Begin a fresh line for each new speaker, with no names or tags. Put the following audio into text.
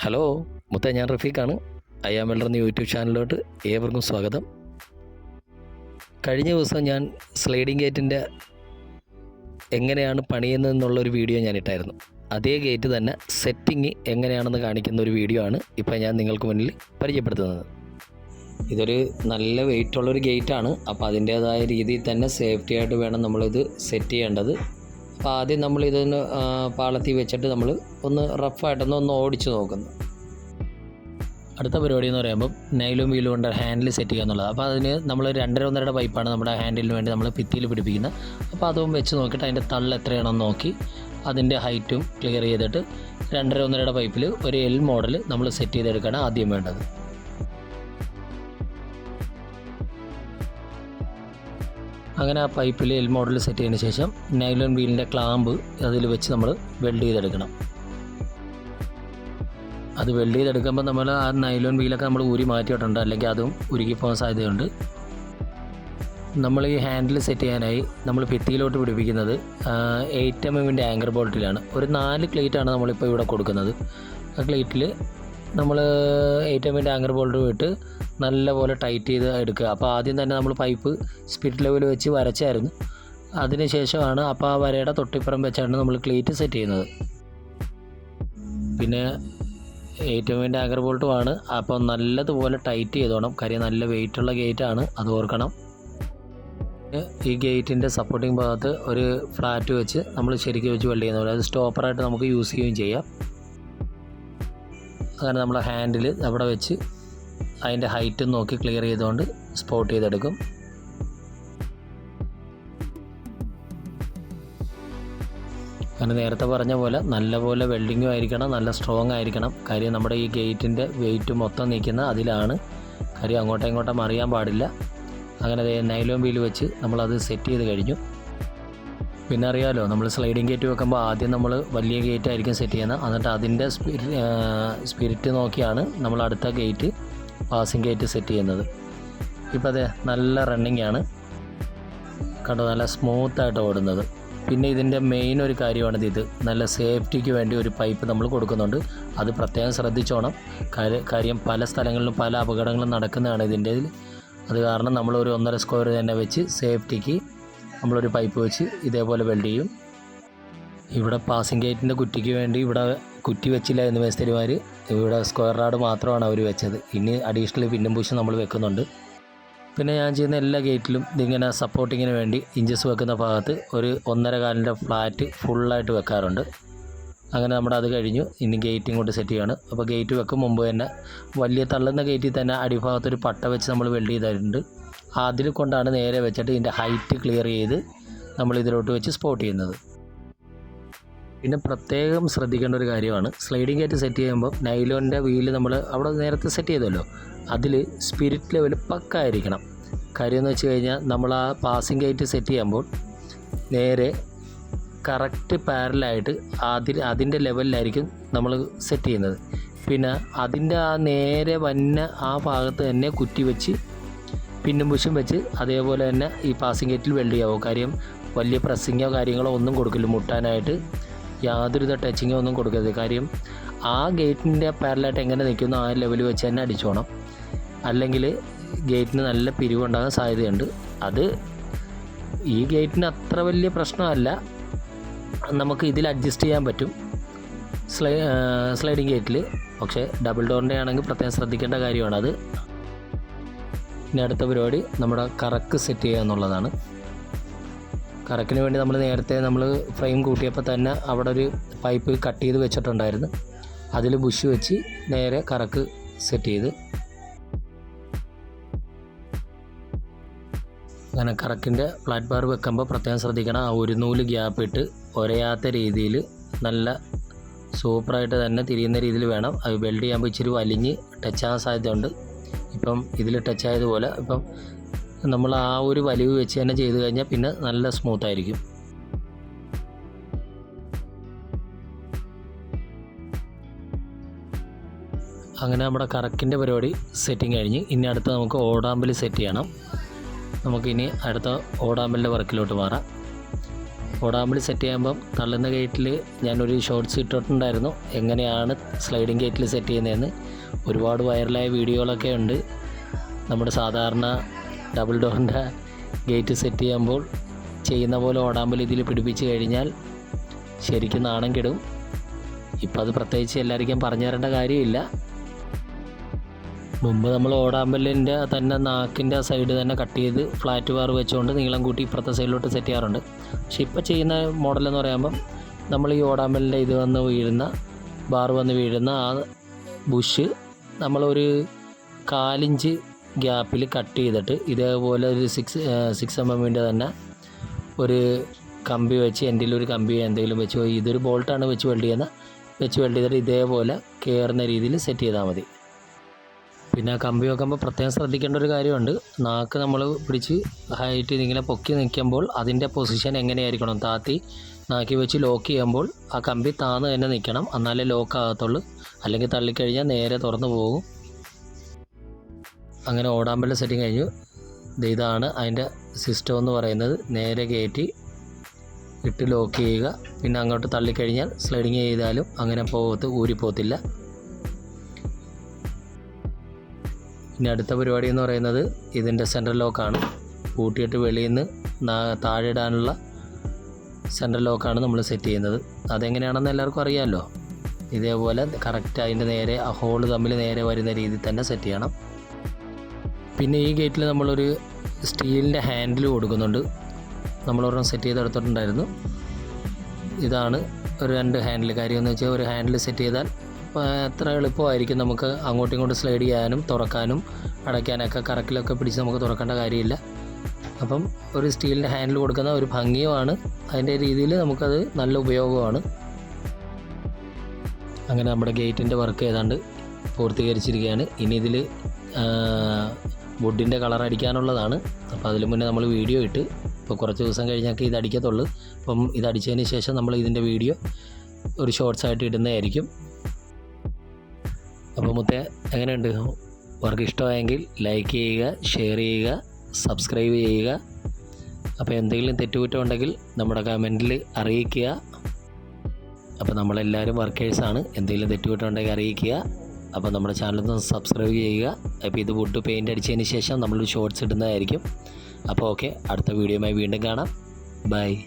Hello മുത്ത ഞാൻ റഫീഖാണ്. ആം വെള്ളർ എന്ന യൂട്യൂബ് ചാനലിലോട്ട് ഏവർക്കും സ്വാഗതം. കഴിഞ്ഞ ദിവസം ഞാൻ സ്ലൈഡിംഗ് ഗേറ്റിന്റെ എങ്ങനെയാണ് പണിയുന്നതെന്നുള്ളൊരു വീഡിയോ ഞാൻ ഇട്ടായിരുന്നു. അതേ ഗേറ്റ് തന്നെ സെറ്റിങ് എങ്ങനെയാണെന്ന് കാണിക്കുന്ന ഒരു വീഡിയോ ആണ് ഇപ്പോൾ ഞാൻ നിങ്ങൾക്ക് മുന്നിൽ പരിചയപ്പെടുത്തുന്നത്. ഇതൊരു നല്ല വെയിറ്റ് ഉള്ളൊരു ഗേറ്റാണ്. അപ്പോൾ അതിന്റേതായ രീതിയിൽ തന്നെ സേഫ്റ്റി ആയിട്ട് വേണം നമ്മളിത് സെറ്റ് ചെയ്യേണ്ടത്. അപ്പോൾ ആദ്യം നമ്മൾ ഇതൊന്ന് പാളത്തി വെച്ചിട്ട് നമ്മൾ ഒന്ന് റഫായിട്ടൊന്ന് ഒന്ന് ഓടിച്ച് നോക്കുന്നു. അടുത്ത പരിപാടി എന്ന് പറയുമ്പോൾ നൈലും വീലും കൊണ്ട് ഹാൻഡിൽ സെറ്റ് ചെയ്യുക എന്നുള്ളത്. അപ്പോൾ അതിന് നമ്മൾ രണ്ടര ഒന്നരയുടെ പൈപ്പാണ് നമ്മുടെ ഹാൻഡിലിന് വേണ്ടി നമ്മൾ ഭിത്തിയിൽ പിടിപ്പിക്കുന്നത്. അപ്പോൾ അതും വെച്ച് നോക്കിയിട്ട് അതിന്റെ തള്ള് എത്രയാണെന്ന് നോക്കി അതിന്റെ ഹൈറ്റും ക്ലിയർ ചെയ്തിട്ട് രണ്ടര ഒന്നരയുടെ പൈപ്പിൽ ഒരു എൽ മോഡൽ നമ്മൾ സെറ്റ് ചെയ്തെടുക്കുകയാണ് ആദ്യം വേണ്ടത്. അങ്ങനെ ആ പൈപ്പിൽ എൽ മോഡൽ സെറ്റ് ചെയ്തതിന് ശേഷം നൈലോൺ വീലിന്റെ ക്ലാമ്പ് അതിൽ വെച്ച് നമ്മൾ വെൽഡ് ചെയ്തെടുക്കണം. അത് വെൽഡ് ചെയ്തെടുക്കുമ്പോൾ നമ്മൾ ആ നൈലോൺ വീലൊക്കെ നമ്മൾ ഊരി മാറ്റിയിട്ടുണ്ട്. അല്ലെങ്കിൽ അതും ഉരുകി പോകാൻ സാധ്യതയുണ്ട്. നമ്മൾ ഈ ഹാൻഡിൽ സെറ്റ് ചെയ്യാനായി നമ്മൾ ഭിത്തിയിലോട്ട് പിടിപ്പിക്കുന്നത് എയ്റ്റ് എം എമ്മിന്റെ ആങ്കർ ബോൾട്ടിലാണ് ഒരു നാല് ക്ലേറ്റാണ് നമ്മളിപ്പോൾ ഇവിടെ കൊടുക്കുന്നത്. ആ ക്ലേറ്റിൽ നമ്മൾ ഏറ്റവും എമ്മിന്റെ ആങ്കർ ബോൾട്ട് വിട്ട് നല്ലപോലെ ടൈറ്റ് ചെയ്ത് എടുക്കുക. അപ്പോൾ ആദ്യം തന്നെ നമ്മൾ പൈപ്പ് സ്പിരിറ്റ് ലെവൽ വെച്ച് വരച്ചായിരുന്നു. അതിന് ശേഷമാണ് അപ്പോൾ ആ വരയുടെ തൊട്ടിപ്പുറം വെച്ചാണ് നമ്മൾ ക്ലീറ്റ് സെറ്റ് ചെയ്യുന്നത്. പിന്നെ ഏറ്റവും എമ്മിന്റെ ആങ്കർ ബോൾട്ടുമാണ് അപ്പോൾ നല്ലതുപോലെ ടൈറ്റ് ചെയ്തോണം കാര്യം നല്ല വെയിറ്റുള്ള ഗേറ്റാണ് അത് ഓർക്കണം. ഈ ഗേറ്റിന്റെ സപ്പോർട്ടിങ് ഭാഗത്ത് ഒരു ഫ്ലാറ്റ് വെച്ച് നമ്മൾ ശരിക്കും വെച്ച് വെൽഡ് ചെയ്യുന്ന പോലെ അത് സ്റ്റോപ്പറായിട്ട് നമുക്ക് യൂസ് ചെയ്യുകയും ചെയ്യാം. അങ്ങനെ നമ്മൾ ഹാൻഡിൽ അവിടെ വെച്ച് അതിന്റെ ഹൈറ്റും നോക്കി ക്ലിയർ ചെയ്തുകൊണ്ട് സ്പോട്ട് ചെയ്തെടുക്കും. അങ്ങനെ നേരത്തെ പറഞ്ഞ പോലെ നല്ലപോലെ വെൽഡിങ്ങും ആയിരിക്കണം നല്ല സ്ട്രോങ് ആയിരിക്കണം. കാര്യം നമ്മുടെ ഈ ഗേറ്റിന്റെ വെയിറ്റ് മൊത്തം നിൽക്കുന്ന അതിലാണ്. കാര്യം അങ്ങോട്ടും ഇങ്ങോട്ടും അറിയാൻ പാടില്ല. അങ്ങനെ നൈലോം നൈലോൺ വീൽ വെച്ച് നമ്മളത് സെറ്റ് ചെയ്ത് കഴിഞ്ഞു. പിന്നെ അറിയാമല്ലോ നമ്മൾ സ്ലൈഡിങ് ഗേറ്റ് വെക്കുമ്പോൾ ആദ്യം നമ്മൾ വലിയ ഗേറ്റ് ആയിരിക്കും സെറ്റ് ചെയ്യുന്നത് എന്നിട്ട് അതിന്റെ സ്പിരി സ്പിരിറ്റ് നോക്കിയാണ് നമ്മൾ അടുത്ത ഗേറ്റ് പാസിംഗ് ഗേറ്റ് സെറ്റ് ചെയ്യുന്നത്. ഇപ്പോൾ അതെ നല്ല റണ്ണിങ് ആണ്. കണ്ടോ നല്ല സ്മൂത്തായിട്ട് ഓടുന്നത്. പിന്നെ ഇതിന്റെ മെയിൻ ഒരു കാര്യമാണിത്. ഇത് നല്ല സേഫ്റ്റിക്ക് വേണ്ടി ഒരു പൈപ്പ് നമ്മൾ കൊടുക്കുന്നുണ്ട്. അത് പ്രത്യേകം ശ്രദ്ധിച്ചോണം. കാര്യ- പല സ്ഥലങ്ങളിലും പല അപകടങ്ങളും നടക്കുന്നതാണ് ഇതിന്റെ അത് കാരണം നമ്മൾ ഒരു ഒന്നര സ്ക്വയർ തന്നെ വെച്ച് സേഫ്റ്റിക്ക് നമ്മളൊരു പൈപ്പ് വെച്ച് ഇതേപോലെ വെൽഡ് ചെയ്യും. ഇവിടെ പാസിംഗ് ഗേറ്റിന്റെ കുറ്റിക്ക് വേണ്ടി ഇവിടെ കുറ്റി വെച്ചില്ല എന്ന് മേസ്തരിമാർ ഇവിടെ സ്ക്വയർ റാഡ് മാത്രമാണ് അവർ വെച്ചത്. ഇനി അഡീഷണൽ പിന്നും പൂശ് നമ്മൾ വെക്കുന്നുണ്ട്. പിന്നെ ഞാൻ ചെയ്യുന്ന എല്ലാ ഗേറ്റിലും ഇതിങ്ങനെ സപ്പോർട്ടിങ്ങിന് വേണ്ടി ഇഞ്ചസ് വെക്കുന്ന ഭാഗത്ത് ഒരു ഒന്നര കാലിന്റെ ഫ്ലാറ്റ് ഫുള്ളായിട്ട് വെക്കാറുണ്ട്. അങ്ങനെ നമ്മുടെ അത് കഴിഞ്ഞു. ഇനി ഗേറ്റ് ഇങ്ങോട്ട് സെറ്റ് ചെയ്യാണ്. അപ്പോൾ ഗേറ്റ് വെക്കും മുമ്പ് തന്നെ. വലിയ തള്ളുന്ന ഗേറ്റിൽ തന്നെ അടിഭാഗത്തൊരു പട്ട വെച്ച് നമ്മൾ വെൽഡ് ചെയ്തിട്ടുണ്ട്. അതിൽ കൊണ്ടാണ് നേരെ വെച്ചിട്ട് ഇതിന്റെ ഹൈറ്റ് ക്ലിയർ ചെയ്ത് നമ്മൾ ഇതിലോട്ട് വെച്ച് സ്പോട്ട് ചെയ്യുന്നത്. പിന്നെ പ്രത്യേകം ശ്രദ്ധിക്കേണ്ട ഒരു കാര്യമാണ് സ്ലൈഡിംഗ് ഗേറ്റ് സെറ്റ് ചെയ്യുമ്പോൾ നൈലോന്റെ വീൽ നമ്മൾ അവിടെ നേരത്തെ സെറ്റ് ചെയ്തല്ലോ അതിൽ സ്പിരിറ്റ് ലെവൽ പക്ക ആയിരിക്കണം കാര്യം എന്ന് വെച്ച് കഴിഞ്ഞാൽ നമ്മൾ ആ പാസിംഗ് ഗേറ്റ് സെറ്റ് ചെയ്യുമ്പോൾ നേരെ കറക്റ്റ് പാരലായിട്ട് അതിൽ അതിന്റെ ലെവലിലായിരിക്കും നമ്മൾ സെറ്റ് ചെയ്യുന്നത്. പിന്നെ അതിന്റെ ആ നേരെ വന്ന ആ ഭാഗത്ത് തന്നെ കുറ്റി വെച്ച് പിന്നും പുഷും വെച്ച് അതേപോലെ തന്നെ ഈ പാസിംഗ് ഗേറ്റിൽ വെൽഡ് ചെയ്യാവും? കാര്യം വലിയ പ്രസ്സിങ്ങോ കാര്യങ്ങളോ ഒന്നും കൊടുക്കില്ല. മുട്ടാനായിട്ട് യാതൊരുവിധ ടച്ചിങ്ങോ ഒന്നും കൊടുക്കരുത്. കാര്യം ആ ഗേറ്റിന്റെ പാരലായിട്ട് എങ്ങനെ നിൽക്കുന്നു ആ ലെവൽ വെച്ച് തന്നെ അടിച്ചോണം. അല്ലെങ്കിൽ ഗേറ്റിന് നല്ല പിരിവുണ്ടാകാൻ സാധ്യതയുണ്ട്. അത് ഈ ഗേറ്റിന് അത്ര വലിയ പ്രശ്നമല്ല. നമുക്ക് ഇതിൽ അഡ്ജസ്റ്റ് ചെയ്യാൻ പറ്റും. സ്ലൈ സ്ലൈഡിങ് ഗേറ്റിൽ പക്ഷേ ഡബിൾ ഡോറിന്റെ ആണെങ്കിൽ പ്രത്യേകം ശ്രദ്ധിക്കേണ്ട കാര്യമാണത് ഇനി അടുത്ത പരിപാടി നമ്മുടെ കറക്ക് സെറ്റ് ചെയ്യുക എന്നുള്ളതാണ്. കറക്കിന് വേണ്ടി നമ്മൾ നേരത്തെ നമ്മൾ ഫ്രെയിം കൂട്ടിയപ്പോൾ തന്നെ അവിടെ ഒരു പൈപ്പ് കട്ട് ചെയ്ത് വെച്ചിട്ടുണ്ടായിരുന്നു. അതിൽ ബുഷ് വെച്ച് നേരെ കറക്ക് സെറ്റ് ചെയ്ത്. അങ്ങനെ കറക്കിന്റെ ഫ്ലാറ്റ് ബാർ വെക്കുമ്പോൾ പ്രത്യേകം ശ്രദ്ധിക്കണം. ആ ഒരു നൂൽ ഗ്യാപ്പ് ഇട്ട് ഒരയാത്ത രീതിയിൽ നല്ല സൂപ്പറായിട്ട് തന്നെ തിരിയുന്ന രീതിയിൽ വേണം. അത് വെൽഡ് ചെയ്യുമ്പോൾ ഇച്ചിരി വലിഞ്ഞ് ടച്ച് ആകാൻ സാധ്യതയുണ്ട്. ഇപ്പം ഇതിൽ ടച്ച് ആയതുപോലെ ഇപ്പം നമ്മൾ ആ ഒരു വലിവ് വെച്ച് തന്നെ ചെയ്ത് കഴിഞ്ഞാൽ പിന്നെ നല്ല സ്മൂത്ത് ആയിരിക്കും. അങ്ങനെ നമ്മുടെ കറക്കിന്റെ പരിപാടി സെറ്റിംഗ് കഴിഞ്ഞ് ഇനി അടുത്ത നമുക്ക് ഓടാമ്പൽ സെറ്റ് ചെയ്യണം. നമുക്കിനി അടുത്ത ഓടാമ്പലിന്റെ വർക്കിലോട്ട് മാറാം. ഓടാമ്പൽ സെറ്റ് ചെയ്യുമ്പം തള്ളുന്ന ഗേറ്റിൽ ഞാനൊരു ഷോർട്ട്സ് ഇട്ടിട്ടുണ്ടായിരുന്നു. എങ്ങനെയാണ് സ്ലൈഡിങ് ഗേറ്റിൽ സെറ്റ് ചെയ്യുന്നതെന്ന് ഒരുപാട് വൈറലായ വീഡിയോകളൊക്കെ ഉണ്ട്. നമ്മുടെ സാധാരണ ഡബിൾ ഡോറിന്റെ ഗേറ്റ് സെറ്റ് ചെയ്യുമ്പോൾ ചെയ്യുന്ന പോലെ ഓടാമ്പൽ ഇതിൽ പിടിപ്പിച്ച് കഴിഞ്ഞാൽ ശരിക്കും നാണം കെടും. ഇപ്പം അത് പ്രത്യേകിച്ച് എല്ലാവർക്കും പറഞ്ഞു തരേണ്ട കാര്യമില്ല. മുമ്പ് നമ്മൾ ഓടാമ്പലിന്റെ തന്നെ നാക്കിന്റെ സൈഡ് തന്നെ കട്ട് ചെയ്ത് ഫ്ലാറ്റ് ബാർ വെച്ചുകൊണ്ട് നീളം കൂട്ടി ഇപ്പുറത്തെ സൈഡിലോട്ട് സെറ്റ് ചെയ്യാറുണ്ട്. പക്ഷെ ഇപ്പോൾ ചെയ്യുന്ന മോഡലെന്ന് പറയുമ്പം നമ്മൾ ഈ ഓടാമ്പലിന്റെ ഇത് വന്ന് വീഴുന്ന ബാർ വന്ന് വീഴുന്ന ആ ബുഷ് നമ്മളൊരു കാലിഞ്ച് ഗ്യാപ്പിൽ കട്ട് ചെയ്തിട്ട് ഇതേപോലെ ഒരു സിക്സ് സിക്സ് എം എമ്മിന്റെ തന്നെ ഒരു കമ്പി വെച്ച് എന്റെ ഒരു കമ്പി എന്തെങ്കിലും വെച്ച് ഇതൊരു ബോൾട്ടാണ് വെച്ച് വെൽഡ് ചെയ്യുന്ന വെച്ച് വെൽഡ് ചെയ്തിട്ട് ഇതേപോലെ കയറുന്ന രീതിയിൽ സെറ്റ് ചെയ്താൽ മതി. പിന്നെ കമ്പി വെക്കുമ്പോൾ പ്രത്യേകം ശ്രദ്ധിക്കേണ്ട ഒരു കാര്യമുണ്ട്. നാക്ക് നമ്മൾ പിടിച്ച് ഹൈറ്റ് ഇങ്ങനെ പൊക്കി നിൽക്കുമ്പോൾ അതിന്റെ പൊസിഷൻ എങ്ങനെയായിരിക്കണം? താത്തി നാക്കി വെച്ച് ലോക്ക് ചെയ്യുമ്പോൾ ആ കമ്പി താന്ന് തന്നെ നിൽക്കണം എന്നാലേ ലോക്ക് ആകത്തുള്ളൂ. അല്ലെങ്കിൽ തള്ളിക്കഴിഞ്ഞാൽ നേരെ തുറന്നു പോകും. അങ്ങനെ ഓടാമ്പലിന്റെ സെറ്റിങ് കഴിഞ്ഞു. ഇതാണ് അതിന്റെ സിസ്റ്റം എന്ന് പറയുന്നത്. നേരെ കയറ്റി ഇട്ട് ലോക്ക് ചെയ്യുക. പിന്നെ അങ്ങോട്ട് തള്ളിക്കഴിഞ്ഞാൽ സ്ലൈഡിങ് ചെയ്താലും അങ്ങനെ പോകത്ത് ഊരിപ്പോകത്തില്ല ഇനി അടുത്ത പരിപാടി എന്ന് പറയുന്നത് ഇതിന്റെ സെൻട്രൽ ലോക്കാണ് കൂട്ടിയിട്ട് വെളിയിൽ നിന്ന് താഴെ ഇടാനുള്ള സെൻട്രൽ ലോക്കാണ് നമ്മൾ സെറ്റ് ചെയ്യുന്നത്. അതെങ്ങനെയാണെന്ന് എല്ലാവർക്കും അറിയാമല്ലോ ഇതേപോലെ കറക്റ്റ് അതിന്റെ നേരെ ആ ഹോൾ തമ്മിൽ നേരെ വരുന്ന രീതിയിൽ തന്നെ സെറ്റ് ചെയ്യണം. പിന്നെ ഈ ഗേറ്റിൽ നമ്മളൊരു സ്റ്റീലിന്റെ ഹാൻഡിൽ കൊടുക്കുന്നുണ്ട്. നമ്മളൊരെണ്ണം സെറ്റ് ചെയ്ത് ചെയ്തെടുത്തിട്ടുണ്ടായിരുന്നു ഇതാണ് ഒരു രണ്ട് ഹാൻഡിൽ കാര്യം എന്ന് വെച്ചാൽ ഒരു ഹാൻഡിൽ സെറ്റ് ചെയ്താൽ എത്ര എളുപ്പമായിരിക്കും നമുക്ക് അങ്ങോട്ടും ഇങ്ങോട്ടും സ്ലൈഡ് ചെയ്യാനും തുറക്കാനും അടയ്ക്കാനൊക്കെ കറക്കിലൊക്കെ പിടിച്ച് നമുക്ക് തുറക്കേണ്ട കാര്യമില്ല. അപ്പം ഒരു സ്റ്റീലിന്റെ ഹാൻഡിൽ കൊടുക്കുന്ന ഒരു ഭംഗിയുമാണ്. അതിന്റെ രീതിയിൽ നമുക്കത് നല്ല ഉപയോഗമാണ്. അങ്ങനെ നമ്മുടെ ഗേറ്റിന്റെ വർക്ക് ഏതാണ്ട് പൂർത്തീകരിച്ചിരിക്കുകയാണ്. ഇനി ഇതിൽ വുഡിന്റെ കളർ അടിക്കാനുള്ളതാണ്. അപ്പോൾ അതിന് മുന്നേ നമ്മൾ വീഡിയോ ഇട്ട് ഇപ്പോൾ കുറച്ച് ദിവസം കഴിഞ്ഞൊക്കെ ഇത് അടിക്കത്തുള്ളൂ. അപ്പം ഇത് അടിച്ചതിന് ശേഷം നമ്മൾ ഇതിന്റെ വീഡിയോ ഒരു ഷോർട്സ് ആയിട്ട് ഇടുന്നതായിരിക്കും. അപ്പോൾ മുത്തേ എങ്ങനെയുണ്ട്? വർക്ക് ഇഷ്ടമായെങ്കിൽ ലൈക്ക് ചെയ്യുക ഷെയർ ചെയ്യുക. സബ്സ്ക്രൈബ് ചെയ്യുക. അപ്പോൾ എന്തെങ്കിലും തെറ്റുകുറ്റം ഉണ്ടെങ്കിൽ നമ്മുടെ കമന്റിൽ അറിയിക്കുക. അപ്പോൾ നമ്മളെല്ലാവരും വർക്കേഴ്സാണ്. എന്തെങ്കിലും തെറ്റുകുറ്റം ഉണ്ടെങ്കിൽ അറിയിക്കുക. അപ്പോൾ നമ്മുടെ ചാനലൊന്ന് സബ്സ്ക്രൈബ് ചെയ്യുക. അപ്പോൾ ഇത് വുഡ് പെയിന്റ് അടിച്ചതിന് ശേഷം നമ്മളൊരു ഷോർട്സ് ഇടുന്നതായിരിക്കും. അപ്പോൾ ഓക്കെ അടുത്ത വീഡിയോയുമായി വീണ്ടും കാണാം. ബൈ.